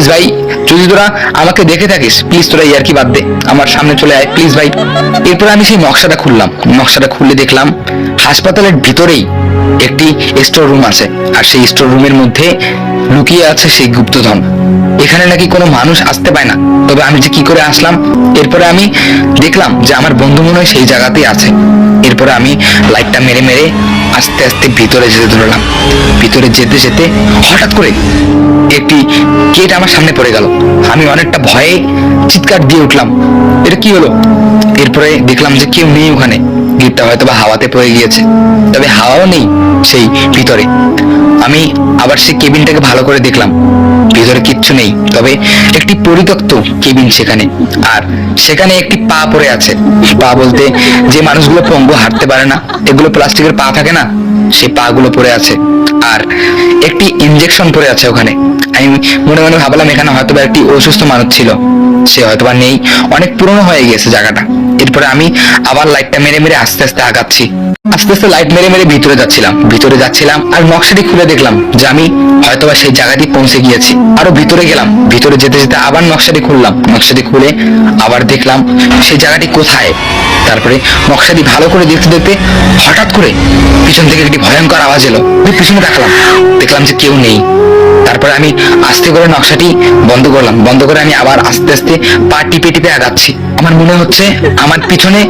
Please ভাই, যদি তোরা আমাকে দেখে থাকিস, প্লিজ তোরা ইয়ারকি বাদ দে। আমার সামনে চলে আয়, প্লিজ ভাই। এরপর আমি সেই নকশাটা খুললাম। নকশাটা খুলে দেখলাম হাসপাতালের ভিতরেই একটি স্টোর রুম আছে। আর সেই স্টোর রুমের মধ্যে লুকিয়ে আছে সেই গুপ্তধন। এখানে নাকি কোনো মানুষ আসতে পায় না। তবে আমি যে কি করে আসলাম, এরপরে আমি দেখলাম যে আমার বন্ধু মনে হয় সেই জায়গাতেই আছে। এরপরে আমি লাইটটা মেরে মেরে আস্তে আস্তে ভিতরে যেতে ধরলাম। ভিতরে যেতে যেতে হঠাৎ করে একটি কেট আমার সামনে পড়ে গেল। আমি অনেকটা ভয়ে চিৎকার দিয়ে উঠলাম। এটা কি হলো? এরপরে দেখলাম যে কেউ নেই ওখানে। গেটটা হয়তো বা হাওয়াতে পড়ে গিয়েছে, তবে হাওয়াও নেই সেই ভিতরে। আমি আবার সেই কেবিনটাকে ভালো করে দেখলাম। ভিতরে কিচ্ছু নেই। তবে একটি পরিত্যক্ত কেবিন সেখানে। আর সেখানে একটি পা পড়ে আছে। পা বলতে যে মানুষগুলো পঙ্গু হাঁটতে পারে না, এগুলো প্লাস্টিকের পা থাকে না সেই পা গুলো পড়ে আছে। আর একটি ইনজেকশন পড়ে আছে ওখানে। আমি মনে মনে ভাবলাম এখানে হয়তো একটি অসুস্থ মানুষ ছিল। সে হয়তো বা নেই। অনেক পুরনো হয়ে গেছে জায়গাটা। এরপরে আমি আবার লাইটটা মেরে মেরে আস্তে আস্তে আগাচ্ছি। আস্তে আস্তে লাইট মেরে মেরে ভিতরে যাচ্ছিলাম। ভিতরে যাচ্ছিলাম আর নকশাটি খুলে দেখলাম যে আমি হয়তোবা সেই জায়গাটি পৌঁছে গিয়েছি। আরও ভিতরে গেলাম। ভিতরে যেতে যেতে আবার নকশাটি খুললাম। নকশাটি খুলে আবার দেখলাম সেই জায়গাটি কোথায়? তারপরে নকশাটি ভালো করে দেখতে দেখতে হঠাৎ করে পিছন থেকে একটি ভয়ঙ্কর আওয়াজ এলো। আমি পিছনে তাকালাম। দেখলাম যে কেউ নেই। তারপরে আমি আস্তে করে নকশাটি বন্ধ করলাম। বন্ধ করে আমি আবার আস্তে আস্তে পা টিপে টিপে আগাচ্ছি। আমার মনে হচ্ছে আমার পিছনে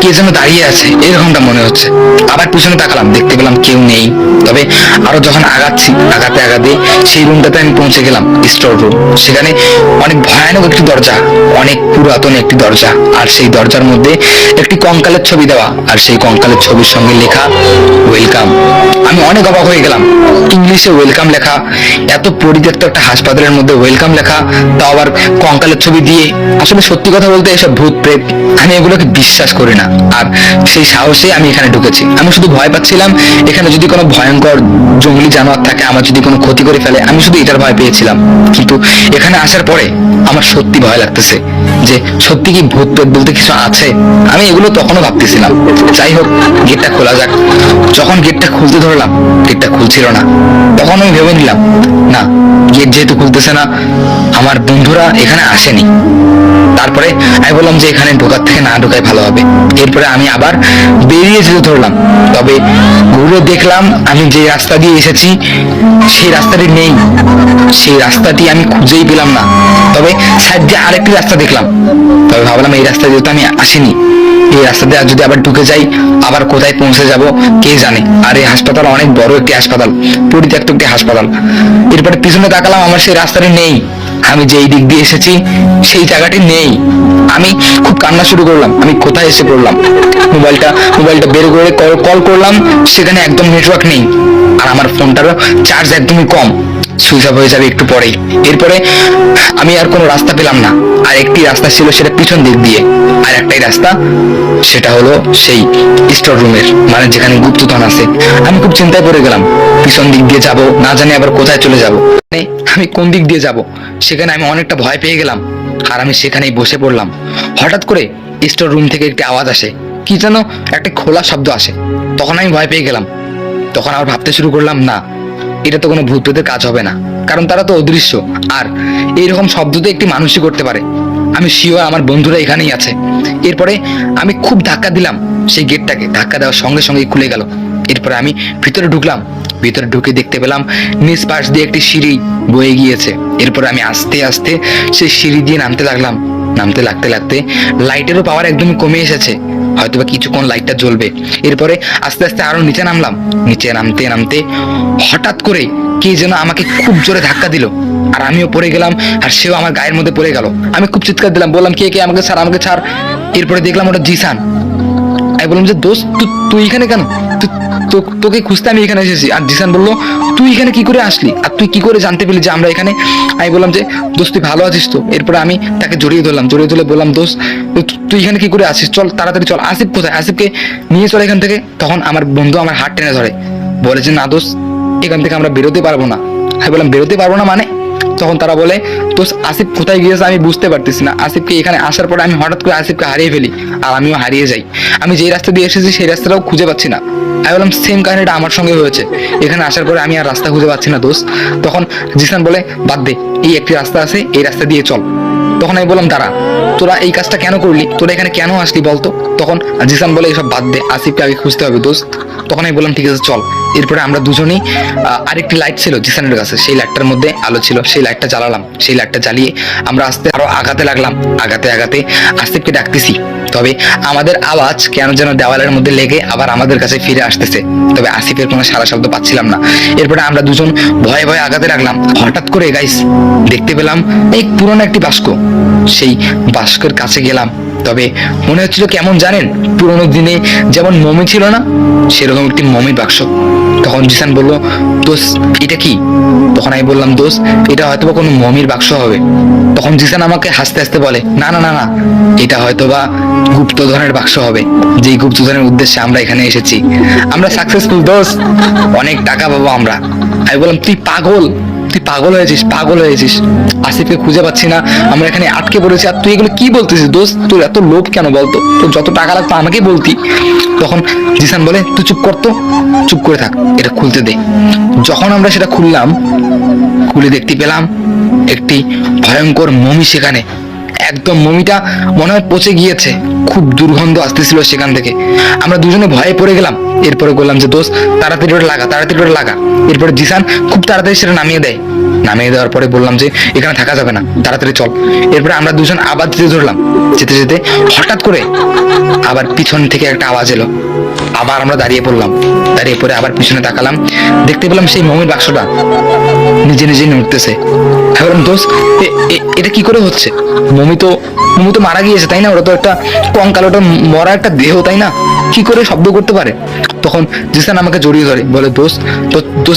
কে যেন দাঁড়িয়ে আছে। এরকমটা মনে হচ্ছে। আবার পিছনে তাকালাম। দেখতে পেলাম কেউ নেই। তবে আরও যখন আগাচ্ছি, আগাতে আগাতে সেই রুমটাতে আমি পৌঁছে গেলাম, স্টোর রুম। সেখানে অনেক ভয়ানক একটি দরজা, অনেক পুরাতন একটি দরজা। আর সেই দরজার মধ্যে একটি কঙ্কালের ছবি দেওয়া, আর সেই কঙ্কালের ছবির সঙ্গে লেখা, ওয়েলকাম। আমি অনেক অবাক হয়ে গেলাম। ইংলিশে ওয়েলকাম লেখা, এত পরিত্যক্ত একটা হাসপাতালের মধ্যে ওয়েলকাম লেখা, তাও আবার কঙ্কালের ছবি দিয়ে। আসলে সত্যি কথা বলতে এসব ভূত প্রেত, আমি এগুলোকে বিশ্বাস করি না। আর সেই সাহসে আমি এখানে ঢুকেছি। আমি শুধু ভয় পাচ্ছিলাম, এখানে যদি কোনো ভয়ঙ্কর জঙ্গলি জানোয়ার থাকে, আমার যদি কোনো ক্ষতি করে ফেলে, আমি শুধু এটার ভয় পেয়েছিলাম। কিন্তু এখানে আসার পরে আমার সত্যি ভয় লাগতেছে। যে সত্যি কি ভূত প্রেত বলতে কিছু আছে? আমি এগুলো তখনও ভাবতেছিলাম। যাই হোক, গেটটা খোলা যাক। যখন গেটটা খুলতে ধরলাম, গেটটা খুলছিল না। তখন আমি ভেবে নিলাম, না, গেট যেহেতু খুলতেছে না, আমার বন্ধুরা এখানে আসেনি। তারপরে আমি বললাম যে এখানে ঢোকার থেকে না ঢোকাই ভালো হবে। এরপরে আমি আবার বেরিয়ে যেতে ধরলাম। তবে ঘুরে দেখলাম আমি যে রাস্তা দিয়ে এসেছি, সেই রাস্তাটি নেই। সেই রাস্তাটি আমি খুঁজেই পেলাম না। তবে সাইড দিয়ে আরেকটি রাস্তা দেখলাম। তবে ভাবলাম এই রাস্তা যেহেতু আমি আসিনি। এই রাস্তাতে আর যদি আবার ঢুকে যাই, আবার কোথায় পৌঁছে যাব, কে জানে? আর এই হাসপাতাল অনেক বড় একটি হাসপাতাল, পরিত্যক্ত একটি হাসপাতাল। এরপরে পিছনে তাকালাম, আমার সেই রাস্তাটি নেই। আমি যেই দিক দিয়ে এসেছি, সেই জায়গাটি নেই। আমি খুব কান্না শুরু করলাম, আমি কোথায় এসে পড়লাম? মোবাইলটা মোবাইলটা বের করে কল করলাম, সেখানে একদম নেটওয়ার্ক নেই। আর আমার ফোনটারও চার্জ একদমই কম। সুইচ হয়ে যাবে একটু পরেই। এরপরে আমি আর কোনো রাস্তা পেলাম না। আর একটি রাস্তা ছিল সেটা পিছন দিক দিয়ে। আর একটাই রাস্তা, সেটা হলো সেই স্টোর রুমের মানে যেখানে গুপ্তধন আছে। আমি খুব চিন্তায় পড়ে গেলাম, পিছন দিক দিয়ে যাব, না জানি আবার কোথায় চলে যাব। মানে আমি কোন দিক দিয়ে যাব, সেখানে আমি অনেকটা ভয় পেয়ে গেলাম। আর আমি সেখানেই বসে পড়লাম। হঠাৎ করে স্টোর রুম থেকে একটি আওয়াজ আসে। কি যেন একটা খোলা শব্দ আসে। তখন আমি ভয় পেয়ে গেলাম। তখন আবার ভাবতে শুরু করলাম, না এটা তো কোনো ভূত প্রেতের কাজ হবে না। কারণ তারা তো অদৃশ্য। আর এইরকম শব্দ তো একটি মানুষই করতে পারে। আমি শিওর আমার বন্ধুরা এখানেই আছে। এরপরে আমি খুব ধাক্কা দিলাম সেই গেটটাকে। ধাক্কা দেওয়ার সঙ্গে সঙ্গে খুলে গেল। এরপরে আমি ভিতরে ঢুকলাম। ভিতরে ঢুকে দেখতে পেলাম নিচ পাশ দিয়ে একটি সিঁড়ি বয়ে গিয়েছে। এরপরে আমি আস্তে আস্তে সেই সিঁড়ি দিয়ে নামতে লাগলাম। নামতে লাগতে লাগতে লাইটেরও পাওয়ার একদমই কমে এসেছে। হয়তো বা কিছুক্ষণ লাইটটা জ্বলবে। এরপরে আস্তে আস্তে আরও নিচে নামলাম। নিচে নামতে নামতে হঠাৎ করে কে যেন আমাকে খুব জোরে ধাক্কা দিল। আর আমিও পড়ে গেলাম, আর সেও আমার গায়ের মধ্যে পড়ে গেল। আমি খুব চিৎকার দিলাম, বললাম, কে কে আমাকে ছাড় আমাকে ছাড়। এরপরে দেখলাম ওটা জিসান। আমি বললাম যে, দোস্ত তুই এখানে কেন? তোকে খুঁজতে আমি এখানে এসেছি। আর জিসান বলল, তুই এখানে কি করে আসলি? আর তুই কি করে জানতে পেলি যে আমরা এখানে? আমি বললাম যে, দোস্ত, তুই ভালো আছিস তো? এরপরে আমি তাকে জড়িয়ে ধরলাম, জড়িয়ে ধরে বললাম তু- তুই এখানে কি করে আসিস? চল, তাড়াতাড়ি চল। আসিফ কোথায়? আসিফকে নিয়ে চল এখান থেকে। তখন আমার বন্ধু আমার হাত টেনে ধরে। বলে যে, না দোস্ত, এখান থেকে আমরা বেরোতে পারব না। আমি বললাম, বেরোতে পারব না মানে? তখন তারা বলে তো আসিফ কোথায় গিয়েছে আমি বুঝতে পারতেছি না। আসিফকে এখানে আসার পরে আমি হঠাৎ করে আসিফকে হারিয়ে ফেলি আর আমিও হারিয়ে যাই। আমি যেই রাস্তা দিয়ে এসেছি সেই রাস্তাটাও খুঁজে পাচ্ছি না। আমি বললাম সেম কাহিনীটা আমার সঙ্গে হয়েছে। এখানে আসার পরে আমি আর রাস্তা খুঁজে পাচ্ছি না, দোস্ত। তখন জিসান বলে, বাদ দে, এই একটি রাস্তা আছে, এই রাস্তা দিয়ে চল। তখন আমি বললাম, দাঁড়া, তোরা এই কাজটা কেন করলি? তোরা এখানে কেন আসলি বলতো? তখন জিসান বলে, এসব বাদ দে, আসিফকে আগে খুঁজতে হবে, দোস্ত। তখন আমি বললাম, ঠিক আছে, চল। এরপরে আমরা দুজনেই আরেকটি লাইট ছিল জিসানের কাছে, সেই লাইটটার মধ্যে আলো ছিল, সেই লাইটটা জ্বালালাম। সেই লাইটটা জ্বালিয়ে আমরা আস্তে আরও আগাতে লাগলাম। আগাতে আগাতে আসিফকে ডাকতেছি। তবে আমাদের আওয়াজ কেন যেন দেওয়ালের মধ্যে লেগে আবার আমাদের কাছে ফিরে আসতেছে। তবে আসিফের কোনো সারা শব্দ পাচ্ছিলাম না। এরপরে আমরা দুজন ভয়ে ভয়ে আগাতে লাগলাম। হঠাৎ করে গাইস দেখতে পেলাম এই পুরনো একটি বাস্ক। সেই বাস্কের কাছে গেলাম। তবে মনে হচ্ছিল কেমন জানেন? পুরোনো দিনে যেমন মমি ছিল না, সেরকম একটি মমির বাক্স। তখন জিসান বলল দোষ এটা কি? তখন আমি বললাম দোষ এটা হয়তো কোনো মমির বাক্স হবে। তখন জিসান আমাকে হাসতে হাসতে বলে, না না না না, এটা হয়তোবা গুপ্তধনের বাক্স হবে। যেই গুপ্তধনের উদ্দেশ্যে আমরা এখানে এসেছি। আমরা সাকসেসফুল দোষ অনেক টাকা পাবো আমরা। আমি বললাম, তুই পাগল? তুই পাগল হয়েছিস পাগল হয়েছিস। আসিফকে খুঁজে পাচ্ছি না। আমরা এখানে আটকে পড়েছি। আর তুই এগুলো কি বলতেছিস? দোস্ত, তোর এত লোভ কেন বলতো? তোর যত টাকা লাগতো আমাকে বলতি। তখন জিসান বলে, তুই চুপ করতো চুপ করে থাক। এটা খুলতে দে। যখন আমরা সেটা খুললাম, খুলে দেখতে পেলাম একটি ভয়ঙ্কর মমি সেখানে। একদম মমিটা মনে হয় পচে গিয়েছে। খুব দুর্গন্ধ আসতেছিল সেখান থেকে। আমরা দুজনে ভয়ে পড়ে গেলাম। এরপরে বললাম যে দোষ তাড়াতাড়ি ওটা লাগা, তাড়াতাড়ি ওটা লাগা। এরপরে জিসান খুব তাড়াতাড়ি সেটা নামিয়ে দেয়। নামিয়ে দেওয়ার পরে বললাম যে, এখানে থাকা যাবে না, তাড়াতাড়ি চল। এরপরে আমরা দুজন আবার যেতে ধরলাম। যেতে যেতে হঠাৎ করে আবার পিছন থেকে একটা আওয়াজ এলো। আবার আমরা দাঁড়িয়ে পড়লাম। দাঁড়িয়ে পরে আবার পিছনে তাকালাম। দেখতে পেলাম সেই মমির বাক্সটা নিজে নিজে নড়তেছে। বললাম দোষ এটা কি করে হচ্ছে? মমি তো মমি তো মারা গিয়েছে, তাই না? ওটা তো একটা কঙ্কালোটা মরা একটা দেহ, তাই না? কি করে শব্দ করতে পারে? তখন জিসান আমাকে জড়িয়ে ধরে, বলে দোষ তো দোষ